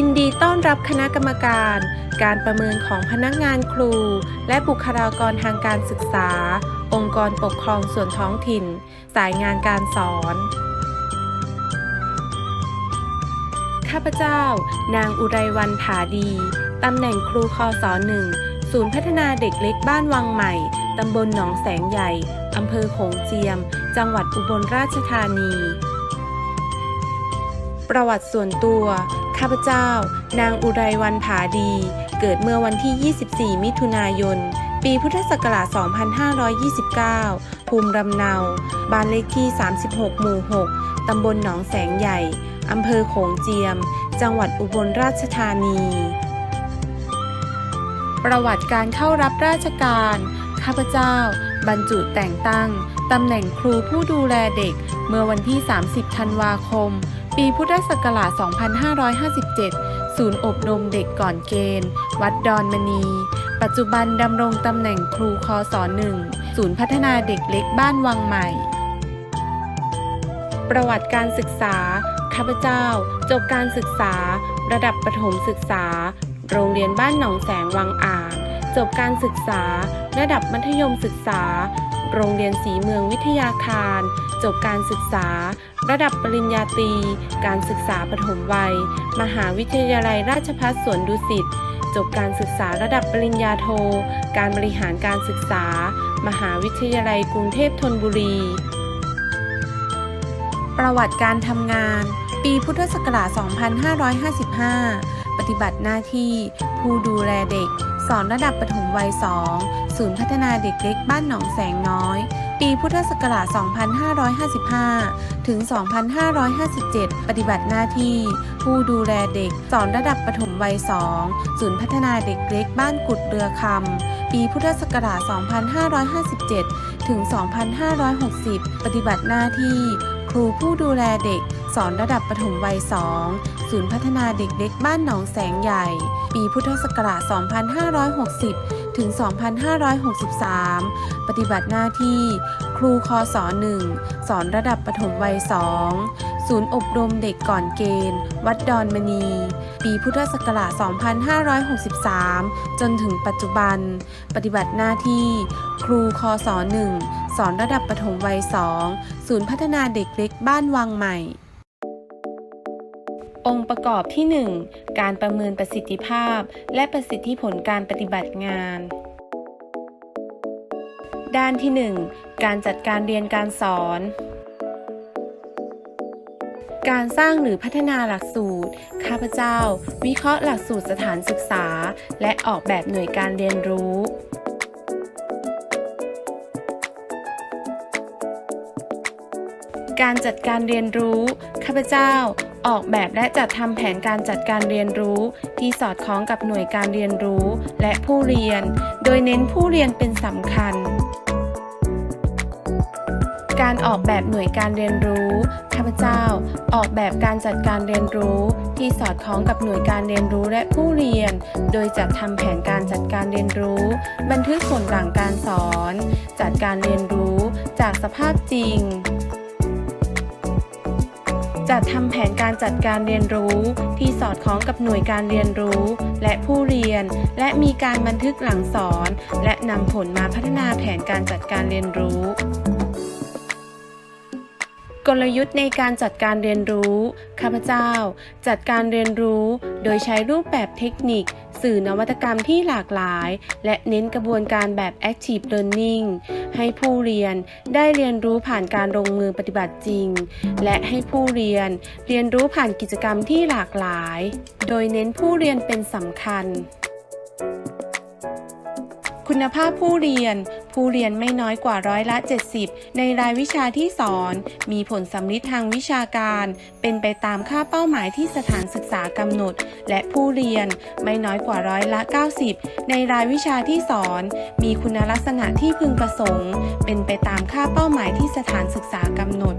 ยินดีต้อนรับคณะกรรมการ การประเมินของพนักงานครู และบุคลากรทางการศึกษา องค์กรปกครองส่วนท้องถิ่น สายงานการสอน ข้าพเจ้า นางอุไรวันผาดี ตำแหน่งครูคอสอหนึ่งศูนย์พัฒนาเด็กเล็กบ้านวังใหม่ ตำบลหนองแสงใหญ่ อำเภอโขงเจียม จังหวัดอุบลราชธานี ประวัติส่วนตัว ข้าพเจ้า นางอุไรวันผาดี เกิดเมื่อวันที่ 24 มิถุนายน ปีพุทธศักราช 2529 ภูมิลำเนา บ้านเลขที่ 36 หมู่ 6 ตำบลหนองแสงใหญ่ อำเภอโขงเจียม จังหวัดอุบลราชธานี ประวัติการเข้ารับราชการ ข้าพเจ้า บรรจุแต่งตั้ง ตำแหน่งครูผู้ดูแลเด็ก เมื่อวันที่ 30 ธันวาคม ปีพุทธศักราช 2557 ศูนย์อบรมเด็กก่อนเกณฑ์ วัดดอนมณี ปัจจุบันดำรงตำแหน่งครูคอสอหนึ่ง ศูนย์พัฒนาเด็กเล็กบ้านวังใหม่ ประวัติการศึกษา ข้าพเจ้า จบการศึกษา ระดับประถมศึกษา โรงเรียนบ้านหนองแสงวังอ่าง จบการศึกษา ระดับมัธยมศึกษา โรงเรียนสีเมืองวิทยาคาร จบการศึกษา ระดับปริญญาตรี การศึกษาปฐมวัย มหาวิทยาลัยราชภัฏสวนดุสิต จบการศึกษาระดับปริญญาโท การบริหารการศึกษา มหาวิทยาลัยกรุงเทพธนบุรี ประวัติการทำงาน ปีพุทธศักราช 2555 ปฏิบัติหน้าที่ ผู้ดูแลเด็ก สอนระดับปฐมวัย 2 ศูนย์พัฒนาเด็กเล็กบ้านหนองแสงน้อย ปีพุทธศักราช 2555 ถึง 2557 ปฏิบัติหน้าที่ ผู้ดูแลเด็ก สอนระดับปฐมวัย 2 ศูนย์พัฒนาเด็กเล็กบ้านกุดเรือคำ ปีพุทธศักราช 2557 ถึง 2560 ปฏิบัติหน้าที่ ครูผู้ดูแลเด็ก สอนระดับปฐมวัย 2 ศูนย์พัฒนาเด็กเล็กบ้านหนองแสงใหญ่ ปีพุทธศักราช 2560 ถึง 2563 ปฏิบัติหน้าที่ครูคอสอ1สอนระดับปฐมวัย 2 ศูนย์อบรมเด็กก่อนเกณฑ์ วัดดอนมณี ปีพุทธศักราช 2563 จนถึงปัจจุบัน ปฏิบัติหน้าที่ ครูคอสอ1สอนระดับปฐมวัย 2 ศูนย์พัฒนาเด็กเล็กบ้านวังใหม่ องค์ประกอบที่ 1 การประเมินประสิทธิภาพ และประสิทธิผลการปฏิบัติงาน ด้านที่ 1 การจัดการเรียนการสอน การสร้างหรือพัฒนาหลักสูตร ข้าพเจ้า วิเคราะห์หลักสูตรสถานศึกษา และออกแบบหน่วยการเรียนรู้การจัดการเรียนรู้ ข้าพเจ้า ออกแบบและจัดทำแผนการจัดการเรียนรู้ ที่สอดคล้องกับหน่วยการเรียนรู้และผู้เรียน โดยเน้นผู้เรียนเป็นสำคัญ การออกแบบหน่วยการเรียนรู้ข้าพเจ้า ออกแบบการจัดการเรียนรู้ ที่สอดคล้องกับหน่วยการเรียนรู้และผู้เรียน โดยจัดทำแผนการจัดการเรียนรู้ บันทึกผลหลังการสอน จัดการเรียนรู้จากสภาพจริง จัดทำแผนการจัดการเรียนรู้ ที่สอดคล้องกับหน่วยการเรียนรู้ และผู้เรียน และมีการบันทึกหลังสอน และนำผลมาพัฒนาแผนการจัดการเรียนรู้ กลยุทธ์ในการจัดการเรียนรู้ ข้าพเจ้า จัดการเรียนรู้ โดยใช้รูปแบบเทคนิค สื่อนวัตกรรมที่หลากหลาย และเน้นกระบวนการแบบ Active Learning ให้ผู้เรียนได้เรียนรู้ผ่านการลงมือปฏิบัติจริง และให้ผู้เรียนเรียนรู้ผ่านกิจกรรมที่หลากหลาย โดยเน้นผู้เรียนเป็นสำคัญ คุณภาพผู้เรียน ผู้เรียนไม่น้อยกว่าร้อยละ 70 ในรายวิชาที่สอน มีผลสำลิดทางวิชาการ เป็นไปตามค่าเป้าหมายที่สถานศึกษากำหนด และผู้เรียนไม่น้อยกว่าร้อยละ 90 ในรายวิชาที่สอน มีคุณลักษณะที่พึงประสงค์ เป็นไปตามค่าเป้าหมายที่สถานศึกษากำหนด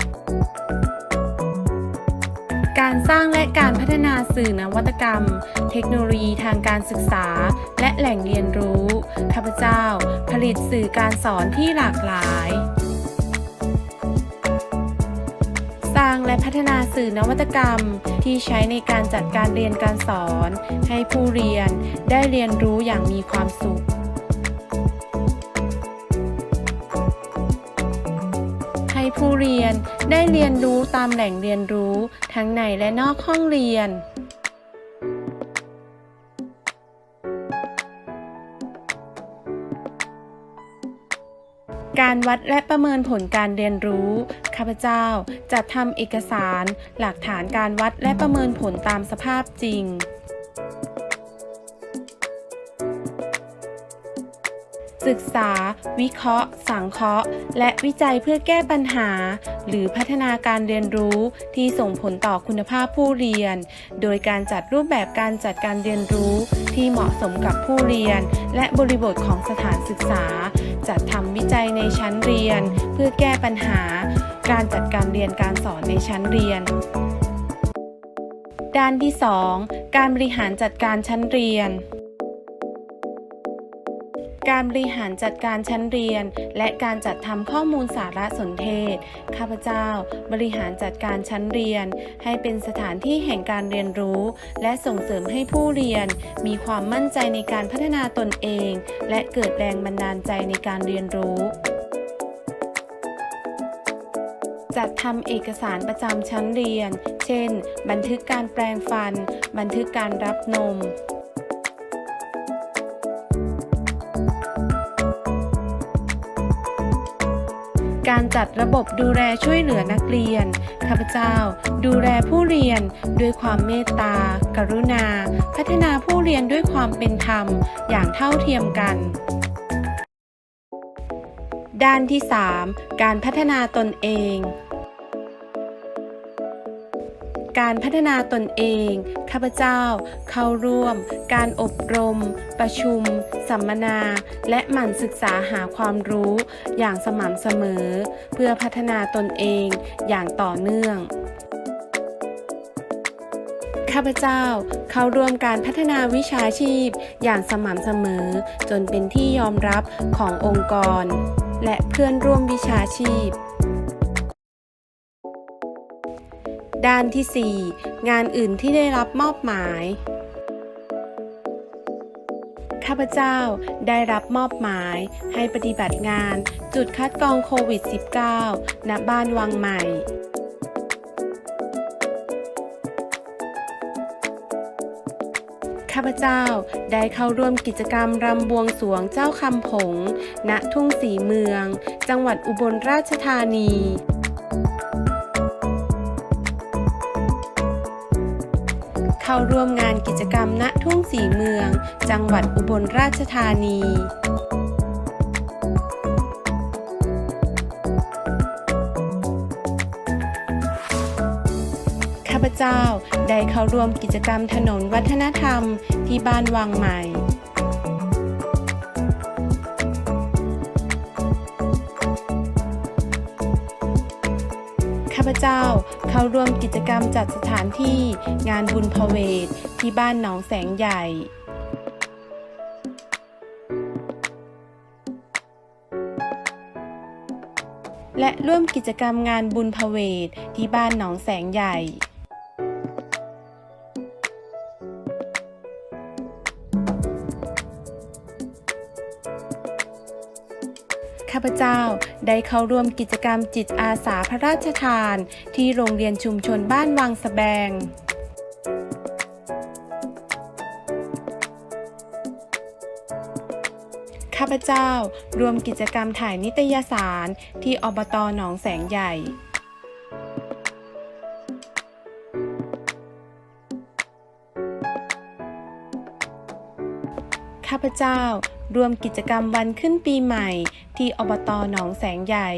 การสร้างและการพัฒนาสื่อนวัตกรรม เทคโนโลยีทางการศึกษา และแหล่งเรียนรู้ข้าพเจ้า ผลิตสื่อการสอนที่หลากหลาย สร้างและพัฒนาสื่อนวัตกรรมที่ใช้ในการจัดการเรียนการสอน ให้ผู้เรียนได้เรียนรู้อย่างมีความสุข ผู้เรียนได้เรียนรู้ตามแหล่งเรียนรู้ทั้งในและนอกห้องเรียนการวัดและประเมินผลการเรียนรู้ ข้าพเจ้าจะทำเอกสาร หลักฐานการวัดและประเมินผลตามสภาพจริง ศึกษา วิเคราะห์ สังเคราะห์ และวิจัยเพื่อแก้ปัญหา หรือพัฒนาการเรียนรู้ที่ส่งผลต่อคุณภาพผู้เรียน โดยการจัดรูปแบบการจัดการเรียนรู้ที่เหมาะสมกับผู้เรียน และบริบทของสถานศึกษา จัดทำวิจัยในชั้นเรียน เพื่อแก้ปัญหา การจัดการเรียนการสอนในชั้นเรียนด้านที่ 2 การบริหารจัดการชั้นเรียน การบริหารจัดการชั้นเรียน และการจัดทำข้อมูลสารสนเทศ ข้าพเจ้า บริหารจัดการชั้นเรียน ให้เป็นสถานที่แห่งการเรียนรู้ และส่งเสริมให้ผู้เรียน มีความมั่นใจในการพัฒนาตนเอง และเกิดแรงบันดาลใจในการเรียนรู้จัดทำเอกสารประจำชั้นเรียน เช่น บันทึกการแปลงฟัน บันทึกการรับนม การจัดระบบดูแลช่วยเหลือนักเรียน ข้าพเจ้า ดูแลผู้เรียนด้วยความเมตตา กรุณา พัฒนาผู้เรียนด้วยความเป็นธรรม อย่างเท่าเทียมกัน ด้านที่ 3 การพัฒนาตนเอง การพัฒนาตนเอง ข้าพเจ้า เข้าร่วม การอบรม ประชุม สัมมนา และหมั่นศึกษาหาความรู้อย่างสม่ำเสมอ เพื่อพัฒนาตนเองอย่างต่อเนื่องข้าพเจ้าเข้าร่วมการพัฒนาวิชาชีพอย่างสม่ำเสมอ จนเป็นที่ยอมรับขององค์กร และเพื่อนร่วมวิชาชีพ ด้านที่ 4 งานอื่นที่ได้รับมอบหมาย ข้าพเจ้าได้รับมอบหมายให้ปฏิบัติงานจุดคัดกรองโควิด -19 ณ บ้านวังใหม่ข้าพเจ้าได้เข้าร่วมกิจกรรมรำบวงสวงเจ้าคำผง ณ ทุ่งสีเมือง จังหวัดอุบลราชธานี เข้าร่วมงานกิจกรรมณทุ่งสีเมือง จังหวัดอุบลราชธานีข้าพเจ้าได้เข้าร่วมกิจกรรมถนนวัฒนธรรมที่บ้านวังใหม่ข้าพเจ้า เข้าร่วมกิจกรรมจัดสถานที่งานบุญพเวทที่บ้านหนองแสงใหญ่และร่วมกิจกรรมงานบุญพเวทที่บ้านหนองแสงใหญ่าพเจ้า ได้เข้าร่วมกิจกรรมจิตอาสาพระราชทาน ที่โรงเรียนชุมชนบ้านวังสแบงข้าพเจ้ารวมกิจกรรมถ่ายนิตยสารที่อบตหนองแสงใหญ่ข้าพเจ้า รวมกิจกรรมวันขึ้นปีใหม่ ที่อบตหนองแสงใหญ่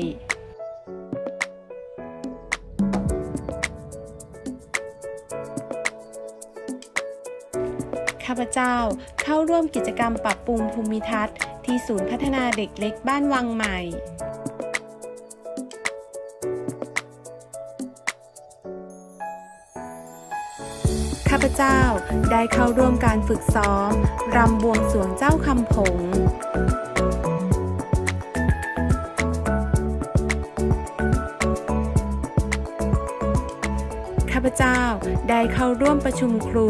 ข้าพเจ้าเข้าร่วมกิจกรรมปรับปรุงภูมิทัศน์ ที่ศูนย์พัฒนาเด็กเล็กบ้านวังใหม่ เจ้า ได้เข้าร่วมการฝึกซ้อมรำบวงสรวงเจ้าคำผงข้าพเจ้าได้เข้าร่วมประชุมครู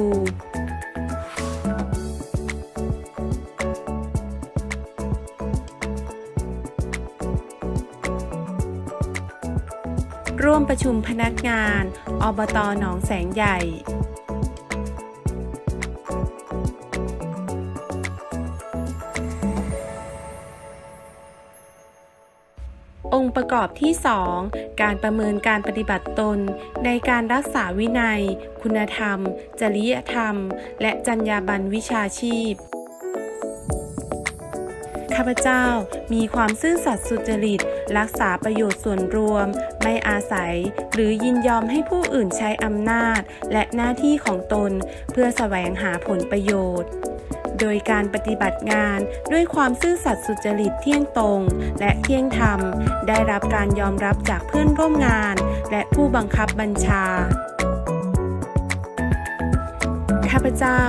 ร่วมประชุมพนักงาน อบตหนองแสงใหญ่ ค์ประกอบที่ 2 การประเมินการปฏิบัติตน ในการรักษาวินัย คุณธรรม จริยธรรม และจรรยาบรรณวิชาชีพข้าพเจ้ามีความซื่อสัตย์สุจริต รักษาประโยชน์ส่วนรวม ไม่อาศัย หรือยินยอมให้ผู้อื่นใช้อำนาจ และหน้าที่ของตน เพื่อแสวงหาผลประโยชน์ โดยการปฏิบัติงานด้วยความซื่อสัตย์สุจริตเที่ยงตรง และเที่ยงธรรม ได้รับการยอมรับจากเพื่อนร่วมงาน และผู้บังคับบัญชาข้าพเจ้า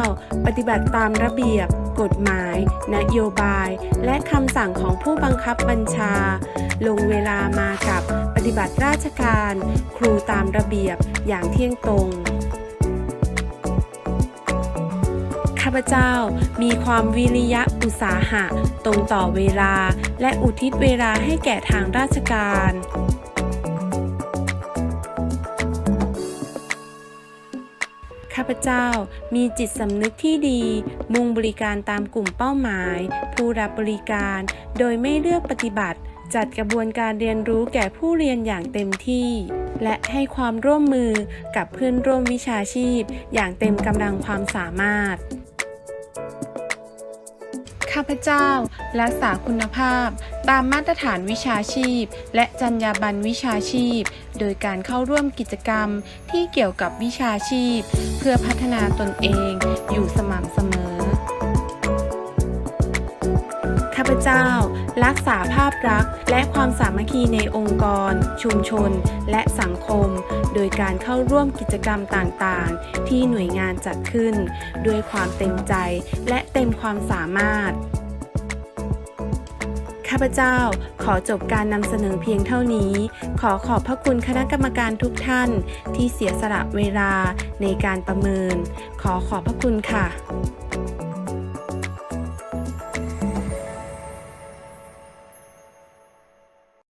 ปฏิบัติตามระเบียบ กฎหมาย นโยบาย และคำสั่งของผู้บังคับบัญชา ลงเวลามากับปฏิบัติราชการ ครูตามระเบียบอย่างเที่ยงตรง พเจ้า มีความวิริยะอุตสาหะ ตรงต่อเวลา และอุทิศเวลาให้แก่ทางราชการข้าพเจ้ามีจิตสำนึกที่ดี มุ่งบริการตามกลุ่มเป้าหมาย ผู้รับบริการ โดยไม่เลือกปฏิบัติ จัดกระบวนการเรียนรู้แก่ผู้เรียนอย่างเต็มที่ และให้ความร่วมมือกับเพื่อนร่วมวิชาชีพ อย่างเต็มกำลังความสามารถ ข้าพเจ้า รักษาคุณภาพ ตามมาตรฐานวิชาชีพ และจรรยาบรรณวิชาชีพ โดยการเข้าร่วมกิจกรรมที่เกี่ยวกับวิชาชีพ เพื่อพัฒนาตนเองอยู่สม่ำเสมอข้าพเจ้า รักษาภาพลักษณ์และความสามัคคีในองค์กร ชุมชน และสังคม โดยการเข้าร่วมกิจกรรมต่างๆ ที่หน่วยงานจัดขึ้น ด้วยความเต็มใจและเต็มความสามารถข้าพเจ้าขอจบการนำเสนอเพียงเท่านี้ ขอขอบพระคุณคณะกรรมการทุกท่านที่เสียสละเวลาในการประเมิน ขอขอบพระคุณค่ะ